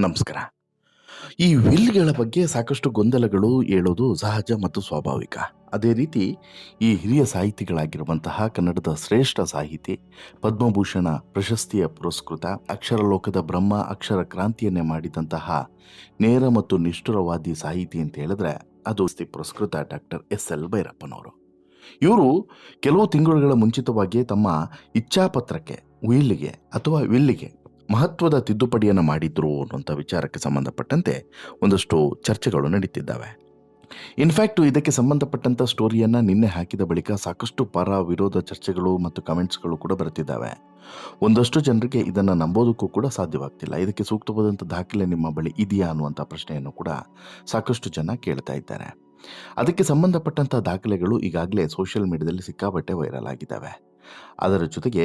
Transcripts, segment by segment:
ನಮಸ್ಕಾರ. ಈ ವಿಲ್ಗಳ ಬಗ್ಗೆ ಸಾಕಷ್ಟು ಗೊಂದಲಗಳು ಹೇಳೋದು ಸಹಜ ಮತ್ತು ಸ್ವಾಭಾವಿಕ. ಅದೇ ರೀತಿ ಈ ಹಿರಿಯ ಸಾಹಿತಿಗಳಾಗಿರುವಂತಹ ಕನ್ನಡದ ಶ್ರೇಷ್ಠ ಸಾಹಿತಿ, ಪದ್ಮಭೂಷಣ, ಪ್ರಶಸ್ತಿಯ ಪುರಸ್ಕೃತ, ಅಕ್ಷರಲೋಕದ ಬ್ರಹ್ಮ, ಅಕ್ಷರ ಕ್ರಾಂತಿಯನ್ನೇ ಮಾಡಿದಂತಹ ನೇರ ಮತ್ತು ನಿಷ್ಠುರವಾದಿ ಸಾಹಿತಿ ಅಂತ ಹೇಳಿದ್ರೆ ಅದು ಪುರಸ್ಕೃತ ಡಾಕ್ಟರ್ ಎಸ್ ಎಲ್ ಭೈರಪ್ಪನವರು. ಇವರು ಕೆಲವು ತಿಂಗಳುಗಳ ಮುಂಚಿತವಾಗಿ ತಮ್ಮ ಇಚ್ಛಾಪತ್ರಕ್ಕೆ ವಿಲ್ಲಿಗೆ ಅಥವಾ ವಿಲ್ಲಿಗೆ ಮಹತ್ವದ ತಿದ್ದುಪಡಿಯನ್ನು ಮಾಡಿದ್ರು ಅನ್ನುವಂಥ ವಿಚಾರಕ್ಕೆ ಸಂಬಂಧಪಟ್ಟಂತೆ ಒಂದಷ್ಟು ಚರ್ಚೆಗಳು ನಡೀತಿದ್ದಾವೆ. ಇನ್ಫ್ಯಾಕ್ಟು ಇದಕ್ಕೆ ಸಂಬಂಧಪಟ್ಟಂಥ ಸ್ಟೋರಿಯನ್ನು ನಿನ್ನೆ ಹಾಕಿದ ಬಳಿಕ ಸಾಕಷ್ಟು ಪರ ವಿರೋಧ ಚರ್ಚೆಗಳು ಮತ್ತು ಕಮೆಂಟ್ಸ್ಗಳು ಕೂಡ ಬರ್ತಿದ್ದಾವೆ ಒಂದಷ್ಟು ಜನರಿಗೆ ಇದನ್ನು ನಂಬೋದಕ್ಕೂ ಕೂಡ ಸಾಧ್ಯವಾಗ್ತಿಲ್ಲ. ಇದಕ್ಕೆ ಸೂಕ್ತವಾದಂಥ ದಾಖಲೆ ನಿಮ್ಮ ಬಳಿ ಇದೆಯಾ ಅನ್ನುವಂಥ ಪ್ರಶ್ನೆಯನ್ನು ಕೂಡ ಸಾಕಷ್ಟು ಜನ ಕೇಳ್ತಾ ಇದ್ದಾರೆ. ಅದಕ್ಕೆ ಸಂಬಂಧಪಟ್ಟಂಥ ದಾಖಲೆಗಳು ಈಗಾಗಲೇ ಸೋಷಿಯಲ್ ಮೀಡಿಯಾದಲ್ಲಿ ಸಿಕ್ಕಾಪಟ್ಟೆ ವೈರಲ್ ಆಗಿದ್ದಾವೆ. ಅದರ ಜೊತೆಗೆ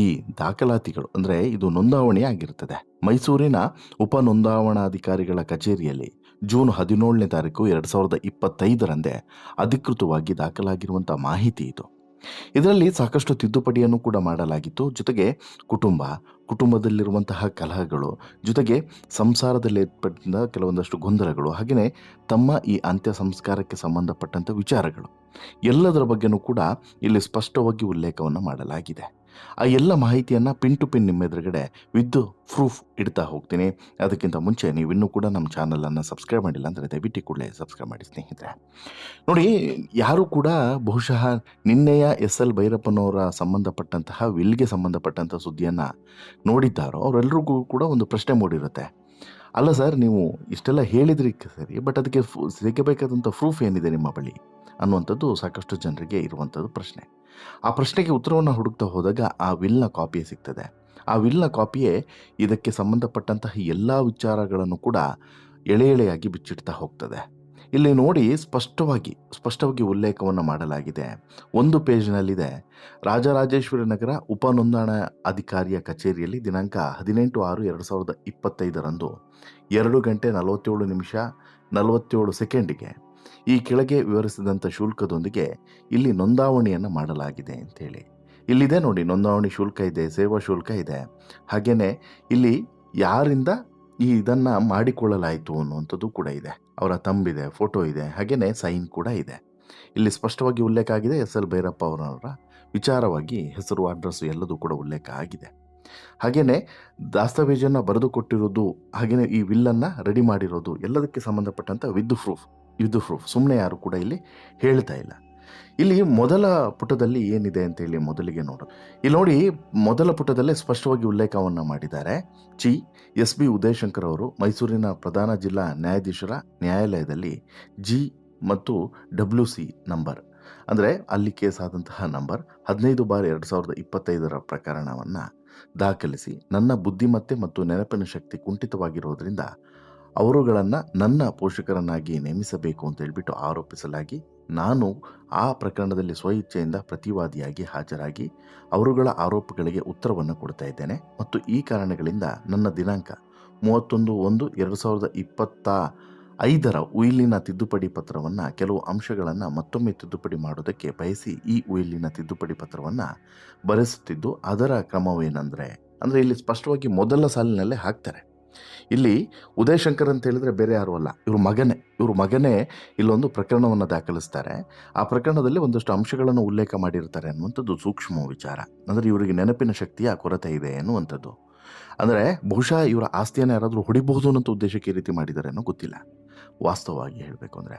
ಈ ದಾಖಲಾತಿಗಳು, ಅಂದರೆ ಇದು ನೋಂದಾವಣಿ ಆಗಿರ್ತದೆ. ಮೈಸೂರಿನ ಉಪ ನೋಂದಾವಣಾಧಿಕಾರಿಗಳ ಕಚೇರಿಯಲ್ಲಿ ಜೂನ್ ಹದಿನೇಳನೇ ತಾರೀಕು ಎರಡು ಸಾವಿರದ ಇಪ್ಪತ್ತೈದರಂದೇ ಅಧಿಕೃತವಾಗಿ ದಾಖಲಾಗಿರುವಂಥ ಮಾಹಿತಿ ಇದು. ಇದರಲ್ಲಿ ಸಾಕಷ್ಟು ತಿದ್ದುಪಡಿಯನ್ನು ಕೂಡ ಮಾಡಲಾಗಿತ್ತು. ಜೊತೆಗೆ ಕುಟುಂಬ ಕುಟುಂಬದಲ್ಲಿರುವಂತಹ ಕಲಹಗಳು, ಜೊತೆಗೆ ಸಂಸಾರದಲ್ಲಿ ಏರ್ಪಟ್ಟ ಕೆಲವೊಂದಷ್ಟು ಗೊಂದಲಗಳು ಹಾಗೆಯೇ ತಮ್ಮ ಈ ಅಂತ್ಯ ಸಂಸ್ಕಾರಕ್ಕೆ ಸಂಬಂಧಪಟ್ಟಂಥ ವಿಚಾರಗಳು. ಎಲ್ಲದರ ಬಗ್ಗೆನೂ ಕೂಡ ಇಲ್ಲಿ ಸ್ಪಷ್ಟವಾಗಿ ಉಲ್ಲೇಖವನ್ನು ಮಾಡಲಾಗಿದೆ. ಆ ಎಲ್ಲ ಮಾಹಿತಿಯನ್ನು ಪಿನ್ ಟು ಪಿನ್ ನಿಮ್ಮ ಎದುರುಗಡೆ ವಿದ್ ಪ್ರೂಫ್ ಇಡ್ತಾ ಹೋಗ್ತೀನಿ. ಅದಕ್ಕಿಂತ ಮುಂಚೆ ನೀವು ಇನ್ನೂ ಕೂಡ ನಮ್ಮ ಚಾನಲನ್ನು ಸಬ್ಸ್ಕ್ರೈಬ್ ಮಾಡಿಲ್ಲ ಅಂದರೆ ದಯವಿಟ್ಟು ಕೂಡಲೇ ಸಬ್ಸ್ಕ್ರೈಬ್ ಮಾಡಿ ಸ್ನೇಹಿತರೆ. ನೋಡಿ, ಯಾರು ಕೂಡ ಬಹುಶಃ ನಿನ್ನೆಯ ಎಸ್ ಎಲ್ ಭೈರಪ್ಪನವರ ಸಂಬಂಧಪಟ್ಟಂತಹ, ವಿಲ್ಗೆ ಸಂಬಂಧಪಟ್ಟಂಥ ಸುದ್ದಿಯನ್ನು ನೋಡಿದ್ದಾರೋ ಅವರೆಲ್ಲರಿಗೂ ಕೂಡ ಒಂದು ಪ್ರಶ್ನೆ ಮೂಡಿರುತ್ತೆ. ಅಲ್ಲ ಸರ್, ನೀವು ಇಷ್ಟೆಲ್ಲ ಹೇಳಿದ್ರಿ ಸರಿ, ಬಟ್ ಅದಕ್ಕೆ ಸಿಗಬೇಕಾದಂಥ ಪ್ರೂಫ್ ಏನಿದೆ ನಿಮ್ಮ ಬಳಿ? ಅನ್ನುವಂಥದ್ದು ಸಾಕಷ್ಟು ಜನರಿಗೆ ಇರುವಂಥದ್ದು ಪ್ರಶ್ನೆ. ಆ ಪ್ರಶ್ನೆಗೆ ಉತ್ತರವನ್ನು ಹುಡುಕ್ತಾ ಹೋದಾಗ ಆ ವಿಲ್ನ ಕಾಪಿ ಸಿಗ್ತದೆ. ಆ ವಿಲ್ನ ಕಾಪಿಯೇ ಇದಕ್ಕೆ ಸಂಬಂಧಪಟ್ಟಂತಹ ಎಲ್ಲ ವಿಚಾರಗಳನ್ನು ಕೂಡ ಎಳೆ ಎಳೆಯಾಗಿ ಬಿಚ್ಚಿಡ್ತಾ ಹೋಗ್ತದೆ. ಇಲ್ಲಿ ನೋಡಿ ಸ್ಪಷ್ಟವಾಗಿ ಸ್ಪಷ್ಟವಾಗಿ ಉಲ್ಲೇಖವನ್ನು ಮಾಡಲಾಗಿದೆ. ಒಂದು ಪೇಜ್ನಲ್ಲಿದೆ, ರಾಜರಾಜೇಶ್ವರಿ ನಗರ ಉಪ ನೋಂದಣಾ ಅಧಿಕಾರಿಯ ಕಚೇರಿಯಲ್ಲಿ ದಿನಾಂಕ ಹದಿನೆಂಟು ಆರು ಎರಡು ಸಾವಿರದ ಇಪ್ಪತ್ತೈದರಂದು ಎರಡು ಗಂಟೆ ನಲವತ್ತೇಳು ನಿಮಿಷ ನಲವತ್ತೇಳು ಸೆಕೆಂಡಿಗೆ ಈ ಕೆಳಗೆ ವಿವರಿಸಿದಂಥ ಶುಲ್ಕದೊಂದಿಗೆ ಇಲ್ಲಿ ನೋಂದಾವಣಿಯನ್ನು ಮಾಡಲಾಗಿದೆ ಅಂತೇಳಿ. ಇಲ್ಲಿದೆ ನೋಡಿ, ನೋಂದಾವಣಿ ಶುಲ್ಕ ಇದೆ, ಸೇವಾ ಶುಲ್ಕ ಇದೆ. ಹಾಗೆಯೇ ಇಲ್ಲಿ ಯಾರಿಂದ ಈ ಇದನ್ನು ಮಾಡಿಕೊಳ್ಳಲಾಯಿತು ಅನ್ನುವಂಥದ್ದು ಕೂಡ ಇದೆ. ಅವರ ತಂಬಿದೆ, ಫೋಟೋ ಇದೆ ಹಾಗೆಯೇ ಸೈನ್ ಕೂಡ ಇದೆ. ಇಲ್ಲಿ ಸ್ಪಷ್ಟವಾಗಿ ಉಲ್ಲೇಖ ಆಗಿದೆ, ಎಸ್ ಎಲ್ ಭೈರಪ್ಪ ಅವರವರ ವಿಚಾರವಾಗಿ ಹೆಸರು, ಅಡ್ರೆಸ್ಸು ಎಲ್ಲದೂ ಕೂಡ ಉಲ್ಲೇಖ ಆಗಿದೆ. ಹಾಗೆಯೇ ದಾಸ್ತಾವೇಜನ್ನು ಬರೆದುಕೊಟ್ಟಿರೋದು ಹಾಗೆಯೇ ಈ ವಿಲ್ಲನ್ನು ರೆಡಿ ಮಾಡಿರೋದು ಎಲ್ಲದಕ್ಕೆ ಸಂಬಂಧಪಟ್ಟಂಥ ವಿದ್ ಪ್ರೂಫ್ ಪ್ರೂಫ್ ಸುಮ್ಮನೆ ಯಾರು ಕೂಡ ಇಲ್ಲಿ ಹೇಳ್ತಾ ಇಲ್ಲ. ಇಲ್ಲಿ ಮೊದಲ ಪುಟದಲ್ಲಿ ಏನಿದೆ ಅಂತೇಳಿ ಮೊದಲಿಗೆ ನೋಡೋದು ಇಲ್ಲಿ ನೋಡಿ ಮೊದಲ ಪುಟದಲ್ಲೇ ಸ್ಪಷ್ಟವಾಗಿ ಉಲ್ಲೇಖವನ್ನು ಮಾಡಿದ್ದಾರೆ. ಚಿ ಎಸ್ ಬಿ ಉದಯಶಂಕರ್ ಅವರು ಮೈಸೂರಿನ ಪ್ರಧಾನ ಜಿಲ್ಲಾ ನ್ಯಾಯಾಧೀಶರ ನ್ಯಾಯಾಲಯದಲ್ಲಿ ಜಿ ಮತ್ತು ಡಬ್ಲ್ಯೂ ಸಿ ನಂಬರ್, ಅಂದರೆ ಅಲ್ಲಿ ಕೇಸ್ ಆದಂತಹ ನಂಬರ್ ಹದಿನೈದು ಬಾರ್ ಎರಡು ಸಾವಿರದ ಇಪ್ಪತ್ತೈದರ ಪ್ರಕರಣವನ್ನು ದಾಖಲಿಸಿ, ನನ್ನ ಬುದ್ಧಿಮತ್ತೆ ಮತ್ತು ನೆನಪಿನ ಶಕ್ತಿ ಕುಂಠಿತವಾಗಿರೋದ್ರಿಂದ ಅವರುಗಳನ್ನು ನನ್ನ ಪೋಷಕರನ್ನಾಗಿ ನೇಮಿಸಬೇಕು ಅಂತ ಹೇಳ್ಬಿಟ್ಟು ಆರೋಪಿಸಲಾಗಿ ನಾನು ಆ ಪ್ರಕರಣದಲ್ಲಿ ಸ್ವಇಚ್ಛೆಯಿಂದ ಪ್ರತಿವಾದಿಯಾಗಿ ಹಾಜರಾಗಿ ಅವರುಗಳ ಆರೋಪಗಳಿಗೆ ಉತ್ತರವನ್ನು ಕೊಡ್ತಾ ಇದ್ದೇನೆ. ಮತ್ತು ಈ ಕಾರಣಗಳಿಂದ ನನ್ನ ದಿನಾಂಕ ಮೂವತ್ತೊಂದು ಒಂದು ಎರಡು ಸಾವಿರದ ಇಪ್ಪತ್ತ ಐದರ ಉಯಿಲಿನ ತಿದ್ದುಪಡಿ ಪತ್ರವನ್ನು ಕೆಲವು ಅಂಶಗಳನ್ನು ಮತ್ತೊಮ್ಮೆ ತಿದ್ದುಪಡಿ ಮಾಡೋದಕ್ಕೆ ಬಯಸಿ ಈ ಉಯಿಲಿನ ತಿದ್ದುಪಡಿ ಪತ್ರವನ್ನು ಬರೆಸುತ್ತಿದ್ದು ಅದರ ಕ್ರಮವೇನೆಂದರೆ, ಅಂದರೆ ಇಲ್ಲಿ ಸ್ಪಷ್ಟವಾಗಿ ಮೊದಲ ಸಾಲಿನಲ್ಲೇ ಹಾಕ್ತಾರೆ. ಇಲ್ಲಿ ಉದಯಶಂಕರ್ ಅಂತ ಹೇಳಿದ್ರೆ ಬೇರೆ ಯಾರು ಅಲ್ಲ, ಇವ್ರ ಮಗನೇ ಇವ್ರ ಮಗನೇ ಇಲ್ಲೊಂದು ಪ್ರಕರಣವನ್ನು ದಾಖಲಿಸ್ತಾರೆ. ಆ ಪ್ರಕರಣದಲ್ಲಿ ಒಂದಷ್ಟು ಅಂಶಗಳನ್ನು ಉಲ್ಲೇಖ ಮಾಡಿರ್ತಾರೆ ಅನ್ನುವಂಥದ್ದು ಸೂಕ್ಷ್ಮ ವಿಚಾರ. ಅಂದರೆ ಇವರಿಗೆ ನೆನಪಿನ ಶಕ್ತಿಯ ಕೊರತೆ ಇದೆ ಅನ್ನುವಂಥದ್ದು. ಅಂದರೆ ಬಹುಶಃ ಇವರ ಆಸ್ತಿಯನ್ನು ಯಾರಾದರೂ ಹೊಡಿಬಹುದು ಅನ್ನೋ ಉದ್ದೇಶಕ್ಕೆ ಈ ರೀತಿ ಮಾಡಿದ್ದಾರೆ ಅನ್ನೋ ಗೊತ್ತಿಲ್ಲ. ವಾಸ್ತವವಾಗಿ ಹೇಳಬೇಕು ಅಂದರೆ.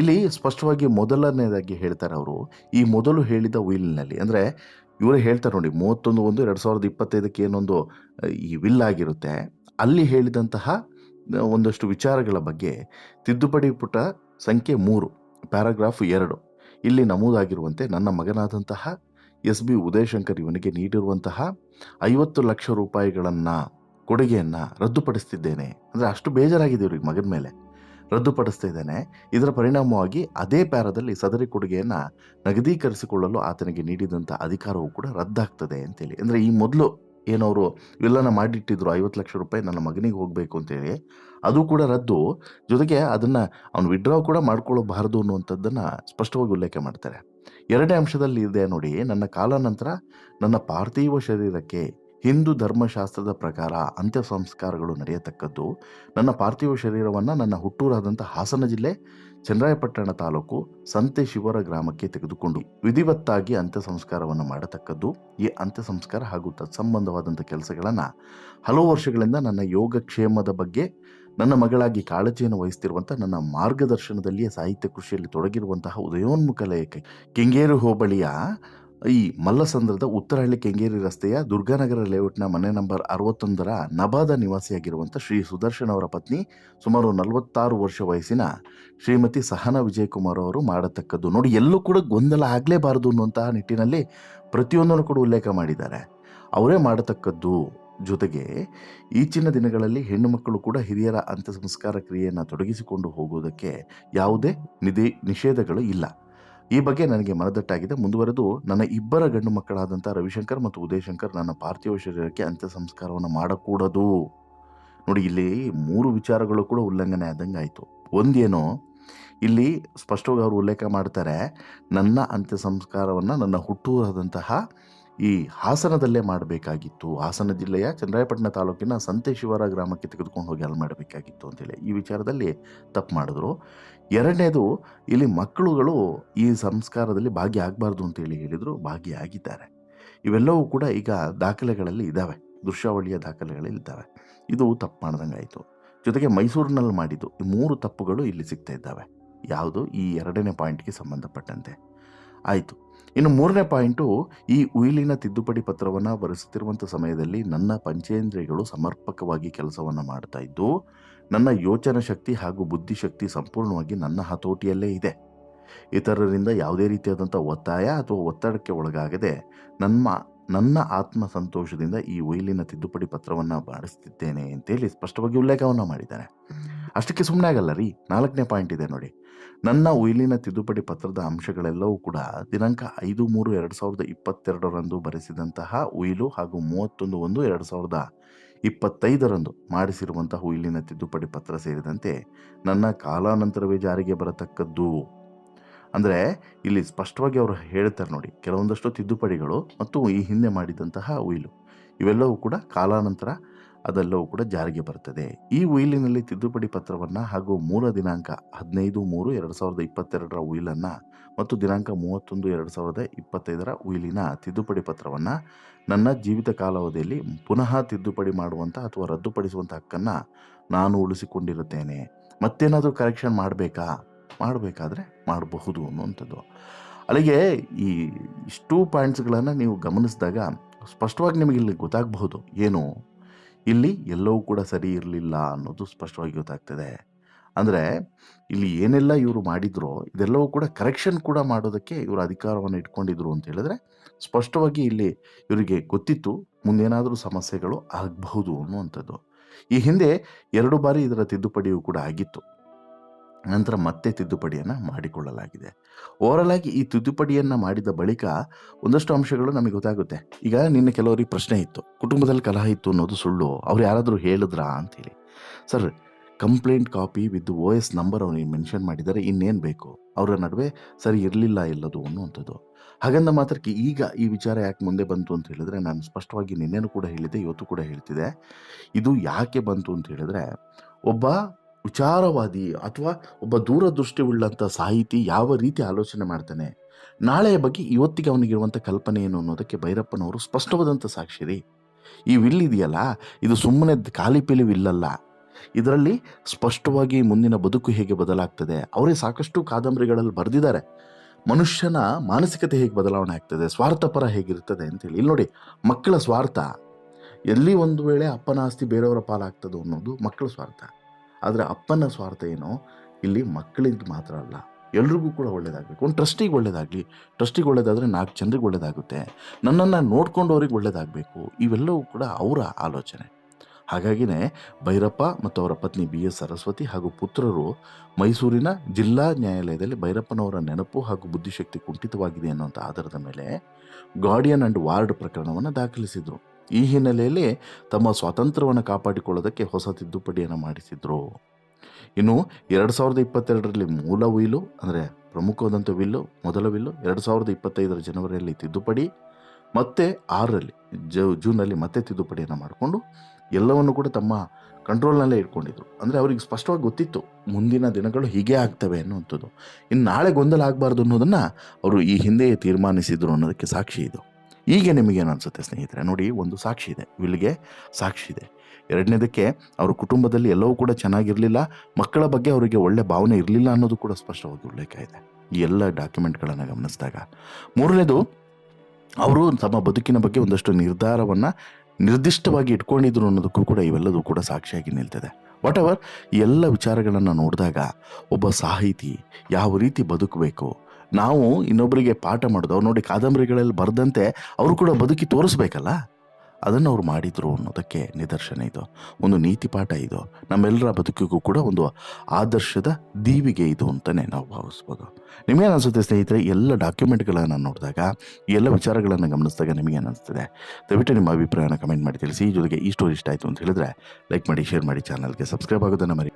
ಇಲ್ಲಿ ಸ್ಪಷ್ಟವಾಗಿ ಮೊದಲನೇದಾಗಿ ಹೇಳ್ತಾರೆ ಅವರು, ಈ ಮೊದಲು ಹೇಳಿದ ವಿಲ್ನಲ್ಲಿ. ಅಂದರೆ ಇವರೇ ಹೇಳ್ತಾರೆ ನೋಡಿ, ಮೂವತ್ತೊಂದು ಒಂದು ಎರಡು ಸಾವಿರದ ಇಪ್ಪತ್ತೈದಕ್ಕೆ ಏನೊಂದು, ಈ ವಿಲ್ ಆಗಿರುತ್ತೆ. ಅಲ್ಲಿ ಹೇಳಿದಂತಹ ಒಂದಷ್ಟು ವಿಚಾರಗಳ ಬಗ್ಗೆ ತಿದ್ದುಪಡಿ ಪುಟ ಸಂಖ್ಯೆ ಮೂರು, ಪ್ಯಾರಾಗ್ರಾಫ್ ಎರಡು. ಇಲ್ಲಿ ನಮೂದಾಗಿರುವಂತೆ ನನ್ನ ಮಗನಾದಂತಹ ಎಸ್ ಬಿ ಉದಯಶಂಕರ್ ಇವನಿಗೆ ನೀಡಿರುವಂತಹ ಐವತ್ತು ಲಕ್ಷ ರೂಪಾಯಿಗಳನ್ನು ಕೊಡುಗೆಯನ್ನು ರದ್ದುಪಡಿಸ್ತಿದ್ದೇನೆ. ಅಂದರೆ ಅಷ್ಟು ಬೇಜಾರಾಗಿದೆ ಇವ್ರಿಗೆ ಮಗನ ಮೇಲೆ. ರದ್ದುಪಡಿಸ್ತಾ ಇದ್ದೇನೆ. ಇದರ ಪರಿಣಾಮವಾಗಿ ಅದೇ ಪ್ಯಾರದಲ್ಲಿ ಸದರಿ ಕೊಡುಗೆಯನ್ನು ನಗದೀಕರಿಸಿಕೊಳ್ಳಲು ಆತನಿಗೆ ನೀಡಿದಂಥ ಅಧಿಕಾರವು ಕೂಡ ರದ್ದಾಗ್ತದೆ ಅಂತೇಳಿ. ಅಂದರೆ ಈ ಮೊದಲು ಏನವರು ವಿಲ್ಲನ ಮಾಡಿಟ್ಟಿದ್ರು ಐವತ್ತು ಲಕ್ಷ ರೂಪಾಯಿ ನನ್ನ ಮಗನಿಗೆ ಹೋಗಬೇಕು ಅಂತೇಳಿ, ಅದು ಕೂಡ ರದ್ದು. ಜೊತೆಗೆ ಅದನ್ನು ಅವನು ವಿಡ್ರಾ ಕೂಡ ಮಾಡ್ಕೊಳ್ಳಬಾರದು ಅನ್ನುವಂಥದ್ದನ್ನು ಸ್ಪಷ್ಟವಾಗಿ ಉಲ್ಲೇಖ ಮಾಡ್ತಾರೆ. ಎರಡನೇ ಅಂಶದಲ್ಲಿ ಇದೆ ನೋಡಿ, ನನ್ನ ಕಾಲಾನಂತರ ನನ್ನ ಪಾರ್ಥಿವ ಶರೀರಕ್ಕೆ ಹಿಂದೂ ಧರ್ಮಶಾಸ್ತ್ರದ ಪ್ರಕಾರ ಅಂತ್ಯ ಸಂಸ್ಕಾರಗಳು ನಡೆಯತಕ್ಕದ್ದು. ನನ್ನ ಪಾರ್ಥಿವ ಶರೀರವನ್ನು ನನ್ನ ಹುಟ್ಟೂರಾದಂಥ ಹಾಸನ ಜಿಲ್ಲೆ ಚನ್ನರಾಯಪಟ್ಟಣ ತಾಲೂಕು ಸಂತೆ ಶಿವರ ಗ್ರಾಮಕ್ಕೆ ತೆಗೆದುಕೊಂಡು ವಿಧಿವತ್ತಾಗಿ ಅಂತ್ಯ ಸಂಸ್ಕಾರವನ್ನು ಮಾಡತಕ್ಕದ್ದು ಈ ಅಂತ್ಯ ಸಂಸ್ಕಾರ ಹಾಗೂ ತತ್ಸಂಬಂಧವಾದಂಥ ಕೆಲಸಗಳನ್ನು ಹಲವು ವರ್ಷಗಳಿಂದ ನನ್ನ ಯೋಗಕ್ಷೇಮದ ಬಗ್ಗೆ, ನನ್ನ ಮಗಳಾಗಿ ಕಾಳಜಿಯನ್ನು ವಹಿಸ್ತಿರುವಂಥ ನನ್ನ ಮಾರ್ಗದರ್ಶನದಲ್ಲಿಯೇ ಸಾಹಿತ್ಯ ಕೃಷಿಯಲ್ಲಿ ತೊಡಗಿರುವಂತಹ ಉದಯೋನ್ಮುಖ ಲೇಖಕಿ ಕೆಂಗೇರು ಹೋಬಳಿಯ ಈ ಮಲ್ಲಸಂದ್ರದ ಉತ್ತರಹಳ್ಳಿ ಕೆಂಗೇರಿ ರಸ್ತೆಯ ದುರ್ಗಾನಗರ ಲೇಔಟ್ನ ಮನೆ ನಂಬರ್ ಅರವತ್ತೊಂದರ ನಬಾದ ನಿವಾಸಿಯಾಗಿರುವಂಥ ಶ್ರೀ ಸುದರ್ಶನ್ ಅವರ ಪತ್ನಿ ಸುಮಾರು ನಲವತ್ತಾರು ವರ್ಷ ವಯಸ್ಸಿನ ಶ್ರೀಮತಿ ಸಹನಾ ವಿಜಯಕುಮಾರ್ ಅವರು ಮಾಡತಕ್ಕದ್ದು. ನೋಡಿ, ಎಲ್ಲೂ ಕೂಡ ಗೊಂದಲ ಆಗಲೇಬಾರದು ಅನ್ನುವಂತಹ ನಿಟ್ಟಿನಲ್ಲಿ ಪ್ರತಿಯೊಂದನ್ನು ಕೂಡ ಉಲ್ಲೇಖ ಮಾಡಿದ್ದಾರೆ. ಅವರೇ ಮಾಡತಕ್ಕದ್ದು ಜೊತೆಗೆ ಈಚಿನ ದಿನಗಳಲ್ಲಿ ಹೆಣ್ಣು ಮಕ್ಕಳು ಕೂಡ ಹಿರಿಯರ ಅಂತ್ಯ ಸಂಸ್ಕಾರ ಕ್ರಿಯೆಯನ್ನು ತೊಡಗಿಸಿಕೊಂಡು ಹೋಗುವುದಕ್ಕೆ ಯಾವುದೇ ನಿಧಿ ನಿಷೇಧಗಳು ಇಲ್ಲ. ಈ ಬಗ್ಗೆ ನನಗೆ ಮನದಟ್ಟಾಗಿದೆ. ಮುಂದುವರೆದು ನನ್ನ ಇಬ್ಬರ ಗಂಡು ಮಕ್ಕಳಾದಂಥ ರವಿಶಂಕರ್ ಮತ್ತು ಉದಯಶಂಕರ್ ನನ್ನ ಪಾರ್ಥಿವ ಶರೀರಕ್ಕೆ ಅಂತ್ಯ ಸಂಸ್ಕಾರವನ್ನು ಮಾಡಕೂಡದು. ನೋಡಿ, ಇಲ್ಲಿ ಮೂರು ವಿಚಾರಗಳು ಕೂಡ ಉಲ್ಲಂಘನೆ ಆದಂಗೆ ಆಯಿತು. ಒಂದೇನು, ಇಲ್ಲಿ ಸ್ಪಷ್ಟವಾಗಿ ಅವರು ಉಲ್ಲೇಖ ಮಾಡ್ತಾರೆ, ನನ್ನ ಅಂತ್ಯ ಸಂಸ್ಕಾರವನ್ನು ನನ್ನ ಹುಟ್ಟೂರಾದಂತಹ ಈ ಹಾಸನದಲ್ಲೇ ಮಾಡಬೇಕಾಗಿತ್ತು. ಹಾಸನ ಜಿಲ್ಲೆಯ ಚಂದ್ರಾಯಪಟ್ಟಣ ತಾಲೂಕಿನ ಸಂತೇಶ್ವರ ಗ್ರಾಮಕ್ಕೆ ತೆಗೆದುಕೊಂಡು ಹೋಗಿ ಅಲ್ಲಿ ಮಾಡಬೇಕಾಗಿತ್ತು ಅಂತೇಳಿ ಈ ವಿಚಾರದಲ್ಲಿ ತಪ್ಪು ಮಾಡಿದ್ರು. ಎರಡನೇದು, ಇಲ್ಲಿ ಮಕ್ಕಳುಗಳು ಈ ಸಂಸ್ಕಾರದಲ್ಲಿ ಭಾಗಿಯಾಗಬಾರ್ದು ಅಂತೇಳಿ ಹೇಳಿದರು, ಭಾಗಿಯಾಗಿದ್ದಾರೆ. ಇವೆಲ್ಲವೂ ಕೂಡ ಈಗ ದಾಖಲೆಗಳಲ್ಲಿ ಇದ್ದಾವೆ. ದೃಶ್ಯಾವಳಿಯ ದಾಖಲೆಗಳಲ್ಲಿ ಇದ್ದಾವೆ. ಇದು ತಪ್ಪು ಮಾಡ್ದಂಗೆ ಜೊತೆಗೆ ಮೈಸೂರಿನಲ್ಲಿ ಮಾಡಿದ್ದು ಈ ಮೂರು ತಪ್ಪುಗಳು ಇಲ್ಲಿ ಸಿಗ್ತಾ ಇದ್ದಾವೆ. ಯಾವುದು? ಈ ಎರಡನೇ ಪಾಯಿಂಟ್ಗೆ ಸಂಬಂಧಪಟ್ಟಂತೆ. ಆಯಿತು. ಇನ್ನು ಮೂರನೇ ಪಾಯಿಂಟು, ಈ ಉಯಿಲಿನ ತಿದ್ದುಪಡಿ ಪತ್ರವನ್ನು ಬರೆಸುತ್ತಿರುವಂಥ ಸಮಯದಲ್ಲಿ ನನ್ನ ಪಂಚೇಂದ್ರಿಯಗಳು ಸಮರ್ಪಕವಾಗಿ ಕೆಲಸವನ್ನು ಮಾಡ್ತಾ ಇದ್ದು, ನನ್ನ ಯೋಚನಾ ಶಕ್ತಿ ಹಾಗೂ ಬುದ್ಧಿಶಕ್ತಿ ಸಂಪೂರ್ಣವಾಗಿ ನನ್ನ ಹತೋಟಿಯಲ್ಲೇ ಇದೆ. ಇತರರಿಂದ ಯಾವುದೇ ರೀತಿಯಾದಂಥ ಒತ್ತಾಯ ಅಥವಾ ಒತ್ತಡಕ್ಕೆ ಒಳಗಾಗದೆ ನನ್ನ ನನ್ನ ಆತ್ಮ ಸಂತೋಷದಿಂದ ಈ ಉಯಿಲಿನ ತಿದ್ದುಪಡಿ ಪತ್ರವನ್ನು ಮಾಡಿಸ್ತಿದ್ದೇನೆ ಅಂತೇಳಿ ಸ್ಪಷ್ಟವಾಗಿ ಉಲ್ಲೇಖವನ್ನು ಮಾಡಿದ್ದಾನೆ. ಅಷ್ಟಕ್ಕೆ ಸುಮ್ಮನೆ ಆಗಲ್ಲ ರೀ ನಾಲ್ಕನೇ ಪಾಯಿಂಟ್ ಇದೆ ನೋಡಿ. ನನ್ನ ಉಯಿಲಿನ ತಿದ್ದುಪಡಿ ಪತ್ರದ ಅಂಶಗಳೆಲ್ಲವೂ ಕೂಡ ದಿನಾಂಕ ಐದು ಮೂರು ಎರಡು ಸಾವಿರದ ಇಪ್ಪತ್ತೆರಡರಂದು ಬರೆಸಿದಂತಹ ಉಯಿಲು ಹಾಗೂ ಮೂವತ್ತೊಂದು ಒಂದು ಎರಡು ಸಾವಿರದ ಇಪ್ಪತ್ತೈದರಂದು ಮಾಡಿಸಿರುವಂತಹ ಉಯಿಲಿನ ತಿದ್ದುಪಡಿ ಪತ್ರ ಸೇರಿದಂತೆ ನನ್ನ ಕಾಲಾನಂತರವೇ ಜಾರಿಗೆ ಬರತಕ್ಕದ್ದು ಅಂದರೆ ಇಲ್ಲಿ ಸ್ಪಷ್ಟವಾಗಿ ಅವರು ಹೇಳ್ತಾರೆ ನೋಡಿ, ಕೆಲವೊಂದಷ್ಟು ತಿದ್ದುಪಡಿಗಳು ಮತ್ತು ಈ ಹಿಂದೆ ಮಾಡಿದಂತಹ ಉಯಿಲು ಇವೆಲ್ಲವೂ ಕೂಡ ಕಾಲಾನಂತರ ಅದೆಲ್ಲವೂ ಕೂಡ ಜಾರಿಗೆ ಬರ್ತದೆ. ಈ ಉಯಿಲಿನಲ್ಲಿ ತಿದ್ದುಪಡಿ ಪತ್ರವನ್ನು ಹಾಗೂ ಮೂಲ ದಿನಾಂಕ ಹದಿನೈದು ಮೂರು ಎರಡು ಸಾವಿರದ ಇಪ್ಪತ್ತೆರಡರ ಉಯಿಲನ್ನು ಮತ್ತು ದಿನಾಂಕ ಮೂವತ್ತೊಂದು ಎರಡು ಸಾವಿರದ ಇಪ್ಪತ್ತೈದರ ಉಯಿಲಿನ ತಿದ್ದುಪಡಿ ಪತ್ರವನ್ನು ನನ್ನ ಜೀವಿತ ಕಾಲಾವಧಿಯಲ್ಲಿ ಪುನಃ ತಿದ್ದುಪಡಿ ಮಾಡುವಂಥ ಅಥವಾ ರದ್ದುಪಡಿಸುವಂಥ ಹಕ್ಕನ್ನು ನಾನು ಉಳಿಸಿಕೊಂಡಿರುತ್ತೇನೆ. ಮತ್ತೇನಾದರೂ ಕರೆಕ್ಷನ್ ಮಾಡಬೇಕಾ? ಮಾಡಬೇಕಾದ್ರೆ ಮಾಡಬಹುದು ಅನ್ನುವಂಥದ್ದು. ಅಲ್ಲಿಗೆ ಈ ಇಷ್ಟು ಪಾಯಿಂಟ್ಸ್ಗಳನ್ನು ನೀವು ಗಮನಿಸಿದಾಗ ಸ್ಪಷ್ಟವಾಗಿ ನಿಮಗೆ ಇಲ್ಲಿ ಗೊತ್ತಾಗಬಹುದು. ಏನು? ಇಲ್ಲಿ ಎಲ್ಲವೂ ಕೂಡ ಸರಿ ಇರಲಿಲ್ಲ ಅನ್ನೋದು ಸ್ಪಷ್ಟವಾಗಿ ಗೊತ್ತಾಗ್ತದೆ. ಅಂದರೆ ಇಲ್ಲಿ ಏನೆಲ್ಲ ಇವರು ಮಾಡಿದ್ರೋ, ಇದೆಲ್ಲವೂ ಕೂಡ ಕರೆಕ್ಷನ್ ಕೂಡ ಮಾಡೋದಕ್ಕೆ ಇವರು ಅಧಿಕಾರವನ್ನು ಇಟ್ಕೊಂಡಿದ್ರು ಅಂತ ಹೇಳಿದ್ರೆ ಸ್ಪಷ್ಟವಾಗಿ ಇಲ್ಲಿ ಇವರಿಗೆ ಗೊತ್ತಿತ್ತು, ಮುಂದೇನಾದರೂ ಸಮಸ್ಯೆಗಳು ಆಗಬಹುದು ಅನ್ನುವಂಥದ್ದು. ಈ ಹಿಂದೆ ಎರಡು ಬಾರಿ ಇದರ ತಿದ್ದುಪಡಿಯೂ ಕೂಡ ಆಗಿತ್ತು. ನಂತರ ಮತ್ತೆ ತಿದ್ದುಪಡಿಯನ್ನು ಮಾಡಿಕೊಳ್ಳಲಾಗಿದೆ. ಓವರಲ್ ಆಗಿ ಈ ತಿದ್ದುಪಡಿಯನ್ನು ಮಾಡಿದ ಬಳಿಕ ಒಂದಷ್ಟು ಅಂಶಗಳು ನಮಗೆ ಗೊತ್ತಾಗುತ್ತೆ. ಈಗ ನಿನ್ನೆ ಕೆಲವರಿಗೆ ಪ್ರಶ್ನೆ ಇತ್ತು. ಕುಟುಂಬದಲ್ಲಿ ಕಲಹ ಇತ್ತು ಅನ್ನೋದು ಸುಳ್ಳು. ಅವ್ರು ಯಾರಾದರೂ ಹೇಳಿದ್ರಾ ಅಂತೇಳಿ sir, complaint copy with O S number ಅವನಿಗೆ ಮೆನ್ಷನ್ ಮಾಡಿದ್ದಾರೆ. ಇನ್ನೇನು ಬೇಕು? ಅವರ ನಡುವೆ ಸರಿ ಇರಲಿಲ್ಲ ಎಲ್ಲದು ಅನ್ನುವಂಥದ್ದು. ಹಾಗಂದ ಮಾತ್ರಕ್ಕೆ ಈಗ ಈ ವಿಚಾರ ಯಾಕೆ ಮುಂದೆ ಬಂತು ಅಂತ ಹೇಳಿದ್ರೆ ನಾನು ಸ್ಪಷ್ಟವಾಗಿ ನಿನ್ನೆನೂ ಕೂಡ ಹೇಳಿದೆ ಇವತ್ತು ಕೂಡ ಹೇಳ್ತಿದೆ ಇದು ಯಾಕೆ ಬಂತು ಅಂತ ಹೇಳಿದ್ರೆ, ಒಬ್ಬ ವಿಚಾರವಾದಿ ಅಥವಾ ಒಬ್ಬ ದೂರದೃಷ್ಟಿ ಉಳ್ಳಂಥ ಸಾಹಿತಿ ಯಾವ ರೀತಿ ಆಲೋಚನೆ ಮಾಡ್ತಾನೆ? ನಾಳೆಯ ಬಗ್ಗೆ ಇವತ್ತಿಗೆ ಅವನಿಗಿರುವಂಥ ಕಲ್ಪನೆ ಏನು ಅನ್ನೋದಕ್ಕೆ ಭೈರಪ್ಪನವರು ಸ್ಪಷ್ಟವಾದಂಥ ಸಾಕ್ಷಿ ಈ ವಿಲ್ ಇದೆಯಲ್ಲ? ಇದು ಸುಮ್ಮನೆ ಖಾಲಿ ವಿಲ್ಲಲ್ಲ. ಇದರಲ್ಲಿ ಸ್ಪಷ್ಟವಾಗಿ ಮುಂದಿನ ಬದುಕು ಹೇಗೆ ಬದಲಾಗ್ತದೆ? ಅವರೇ ಸಾಕಷ್ಟು ಕಾದಂಬರಿಗಳಲ್ಲಿ ಬರೆದಿದ್ದಾರೆ. ಮನುಷ್ಯನ ಮಾನಸಿಕತೆ ಹೇಗೆ ಬದಲಾವಣೆ ಆಗ್ತದೆ? ಸ್ವಾರ್ಥಪರ ಹೇಗಿರ್ತದೆ ಅಂತೇಳಿ ಇಲ್ಲಿ ನೋಡಿ, ಮಕ್ಕಳ ಸ್ವಾರ್ಥ. ಎಲ್ಲಿ ಒಂದು ವೇಳೆ ಅಪ್ಪನ ಆಸ್ತಿ ಬೇರೆಯವರ ಪಾಲಾಗ್ತದೋ ಅನ್ನೋದು ಮಕ್ಕಳ ಸ್ವಾರ್ಥ. ಆದರೆ ಅಪ್ಪನ ಸ್ವಾರ್ಥ ಏನೋ? ಇಲ್ಲಿ ಮಕ್ಕಳಿಗೆ ಮಾತ್ರ ಅಲ್ಲ. ಎಲ್ರಿಗೂ ಕೂಡ ಒಳ್ಳೇದಾಗಬೇಕು. ಒಂದು ಟ್ರಸ್ಟಿಗೆ ಒಳ್ಳೇದಾಗಲಿ. ಟ್ರಸ್ಟಿಗೆ ಒಳ್ಳೇದಾದರೆ ನಾಲ್ಕು ಜನರಿಗೆ ಒಳ್ಳೇದಾಗುತ್ತೆ. ನನ್ನನ್ನು ನೋಡ್ಕೊಂಡವ್ರಿಗೆ ಒಳ್ಳೇದಾಗಬೇಕು. ಇವೆಲ್ಲವೂ ಕೂಡ ಅವರ ಆಲೋಚನೆ. ಹಾಗಾಗಿನೇ ಭೈರಪ್ಪ ಮತ್ತು ಅವರ ಪತ್ನಿ ಬಿ ಎಸ್ ಸರಸ್ವತಿ ಹಾಗೂ ಪುತ್ರರು ಮೈಸೂರಿನ ಜಿಲ್ಲಾ ನ್ಯಾಯಾಲಯದಲ್ಲಿ ಭೈರಪ್ಪನವರ ನೆನಪು ಹಾಗೂ ಬುದ್ಧಿಶಕ್ತಿ ಕುಂಠಿತವಾಗಿದೆ ಅನ್ನುವಂಥ ಆಧಾರದ ಮೇಲೆ ಗಾರ್ಡಿಯನ್ ಆ್ಯಂಡ್ ವಾರ್ಡ್ ಪ್ರಕರಣವನ್ನು ದಾಖಲಿಸಿದರು. ಈ ಹಿನ್ನೆಲೆಯಲ್ಲಿ ತಮ್ಮ ಸ್ವಾತಂತ್ರ್ಯವನ್ನು ಕಾಪಾಡಿಕೊಳ್ಳೋದಕ್ಕೆ ಹೊಸ ತಿದ್ದುಪಡಿಯನ್ನು ಮಾಡಿಸಿದ್ರು. ಇನ್ನು ಎರಡು ಸಾವಿರದ ಇಪ್ಪತ್ತೆರಡರಲ್ಲಿ ಮೂಲ ವಿಲ್ಲು ಅಂದರೆ ಪ್ರಮುಖವಾದಂಥ ವಿಲ್ಲು ಮೊದಲ ವಿಲ್ಲು ಎರಡು ಸಾವಿರದ ಇಪ್ಪತ್ತೈದರ ಜನವರಿಯಲ್ಲಿ ತಿದ್ದುಪಡಿ, ಮತ್ತೆ ಆರರಲ್ಲಿ, ಜ ಜೂನಲ್ಲಿ ಮತ್ತೆ ತಿದ್ದುಪಡಿಯನ್ನು ಮಾಡಿಕೊಂಡು ಎಲ್ಲವನ್ನು ಕೂಡ ತಮ್ಮ ಕಂಟ್ರೋಲ್ನಲ್ಲೇ ಇಟ್ಕೊಂಡಿದ್ರು. ಅಂದರೆ ಅವ್ರಿಗೆ ಸ್ಪಷ್ಟವಾಗಿ ಗೊತ್ತಿತ್ತು, ಮುಂದಿನ ದಿನಗಳು ಹೀಗೆ ಆಗ್ತವೆ ಅನ್ನುವಂಥದ್ದು. ಇನ್ನು ನಾಳೆ ಗೊಂದಲ ಆಗಬಾರ್ದು ಅನ್ನೋದನ್ನು ಅವರು ಈ ಹಿಂದೆಯೇ ತೀರ್ಮಾನಿಸಿದ್ರು ಅನ್ನೋದಕ್ಕೆ ಸಾಕ್ಷಿ ಇದು. ಈಗ ನಿಮಗೇನು ಅನಿಸುತ್ತೆ ಸ್ನೇಹಿತರೆ? ನೋಡಿ, ಒಂದು ಸಾಕ್ಷಿ ಇದೆ, ವಿಲ್ಗೆ ಸಾಕ್ಷಿ ಇದೆ. ಎರಡನೇದಕ್ಕೆ ಅವರ ಕುಟುಂಬದಲ್ಲಿ ಎಲ್ಲವೂ ಕೂಡ ಚೆನ್ನಾಗಿರಲಿಲ್ಲ, ಮಕ್ಕಳ ಬಗ್ಗೆ ಅವರಿಗೆ ಒಳ್ಳೆ ಭಾವನೆ ಇರಲಿಲ್ಲ ಅನ್ನೋದು ಕೂಡ ಸ್ಪಷ್ಟವಾಗಿ ಉಲ್ಲೇಖ ಇದೆ, ಈ ಎಲ್ಲ ಡಾಕ್ಯುಮೆಂಟ್ಗಳನ್ನು ಗಮನಿಸಿದಾಗ. ಮೂರನೇದು, ಅವರು ತಮ್ಮ ಬದುಕಿನ ಬಗ್ಗೆ ಒಂದಷ್ಟು ನಿರ್ಧಾರವನ್ನು ನಿರ್ದಿಷ್ಟವಾಗಿ ಇಟ್ಕೊಂಡಿದ್ರು ಅನ್ನೋದಕ್ಕೂ ಕೂಡ ಇವೆಲ್ಲದೂ ಕೂಡ ಸಾಕ್ಷಿಯಾಗಿ ನಿಲ್ತದೆ. ವಾಟ್ ಎವರ್ ಎಲ್ಲ ವಿಚಾರಗಳನ್ನು ನೋಡಿದಾಗ, ಒಬ್ಬ ಸಾಹಿತಿ ಯಾವ ರೀತಿ ಬದುಕಬೇಕು ನಾವು ಇನ್ನೊಬ್ಬರಿಗೆ ಪಾಠ ಮಾಡೋದು, ಅವ್ರು ನೋಡಿ ಕಾದಂಬರಿಗಳಲ್ಲಿ ಬರೆದಂತೆ ಅವರು ಕೂಡ ಬದುಕಿ ತೋರಿಸ್ಬೇಕಲ್ಲ? ಅದನ್ನು ಅವ್ರು ಮಾಡಿದ್ರು ಅನ್ನೋದಕ್ಕೆ ನಿದರ್ಶನ ಇದು. ಒಂದು ನೀತಿ ಪಾಠ ಇದು. ನಮ್ಮೆಲ್ಲರ ಬದುಕಿಗೂ ಕೂಡ ಒಂದು ಆದರ್ಶದ ದೀವಿಗೆ ಇದು ಅಂತಲೇ ನಾವು ಭಾವಿಸ್ಬೋದು. ನಿಮಗೇನು ಅನಿಸುತ್ತೆ ಸ್ನೇಹಿತರೆ ಎಲ್ಲ ಡಾಕ್ಯುಮೆಂಟ್ಗಳನ್ನು ನೋಡಿದಾಗ ಎಲ್ಲ ವಿಚಾರಗಳನ್ನು ಗಮನಿಸಿದಾಗ ನಿಮಗೆ ಅನಿಸ್ತದೆ ದಯವಿಟ್ಟು ನಿಮ್ಮ ಅಭಿಪ್ರಾಯನ ಕಮೆಂಟ್ ಮಾಡಿ ತಿಳಿಸಿ. ಜೊತೆಗೆ ಈ ಸ್ಟೋರಿ ಇಷ್ಟ ಆಯಿತು ಅಂತ ಹೇಳಿದ್ರೆ ಲೈಕ್ ಮಾಡಿ ಶೇರ್ ಮಾಡಿ ಚಾನಲ್ಗೆ ಸಬ್ಸ್ಕ್ರೈಬ್ ಆಗೋದನ್ನು ಮರಿ